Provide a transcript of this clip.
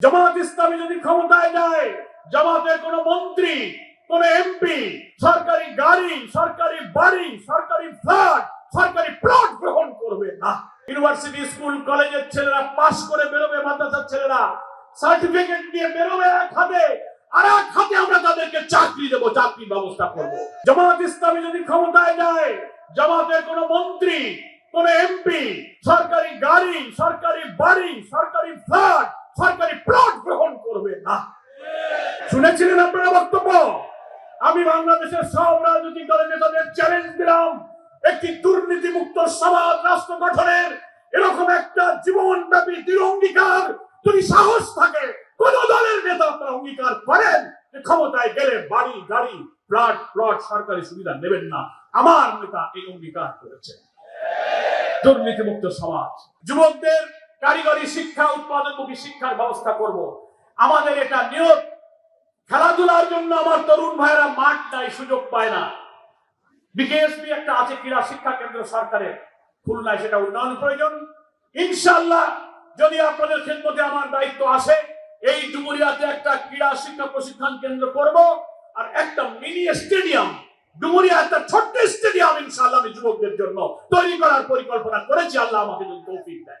জামাত ইসলামী যদি ক্ষমতায় যায়, জামাতের কোন মন্ত্রী, কোন এমপি, সরকারি গাড়ি, সরকারি বাড়ি, সরকারি ফ্ল্যাট, সরকারি প্লট গ্রহণ করবে না। ইউনিভার্সিটি, স্কুল, কলেজের ছেলেরা পাশ করে বেরোবে, মাদ্রাসার ছেলেরা সার্টিফিকেট দিয়ে বেরোবে এক হাতে, আর এক হাতে আমরা তাদেরকে চাকরি দেবো, চাকরি ব্যবস্থা করব। জামাত ইসলামী যদি ক্ষমতায় যায়, জামাতের কোন মন্ত্রী, কোন এমপি, সরকারি গাড়ি, সরকারি বাড়ি, সরকারি ফ্ল্যাট, সরকারি না। শুনেছিলেন আপনারা বক্তব্য? আমি বাংলাদেশের সব রাজনৈতিক দলের নেতাদের চ্যালেঞ্জ দিলাম। একটি দুর্নীতিমুক্ত সমাজ রাষ্ট্র গঠনের এরকম একটা জীবনব্যাপী দৃঢ় অঙ্গীকার যদি সাহস থাকে, কোন দলের নেতা আপনারা অঙ্গীকার করেন যে ক্ষমতায় গেলে বাড়ি, গাড়ি প্লট প্লট সরকারি সুবিধা নেবেন না। আমার নেতা এই অঙ্গীকার করেছে। দুর্নীতিমুক্ত সমাজ। যুবকদের কারিগরি শিক্ষা, উৎপাদনমুখী শিক্ষার ব্যবস্থা করব। আমাদের এটা নিয়ত। খেলাধুলার জন্য আমার তরুণ ভাইয়েরা মাঠ নাই সুযোগ পায় না। বিকেএসপি একটা আছে ক্রীড়া শিক্ষা কেন্দ্র সরকারের। খুলনায় সেটা উন্নয়ন প্রয়োজন। ইনশাল্লাহ যদি আপনাদের খেদমতে আমার দায়িত্ব আসে, এই ডুমুরিয়াতে একটা ক্রীড়া শিক্ষা প্রশিক্ষণ কেন্দ্র করব আর একটা মিনি স্টেডিয়াম। ডুমুরিয়া একটা ছোট্ট স্টেডিয়াম ইনশাল্লাহ আমি যুবকদের জন্য তৈরি করার পরিকল্পনা করেছি। আল্লাহ আমাকে যদি তৌফিক দেয়।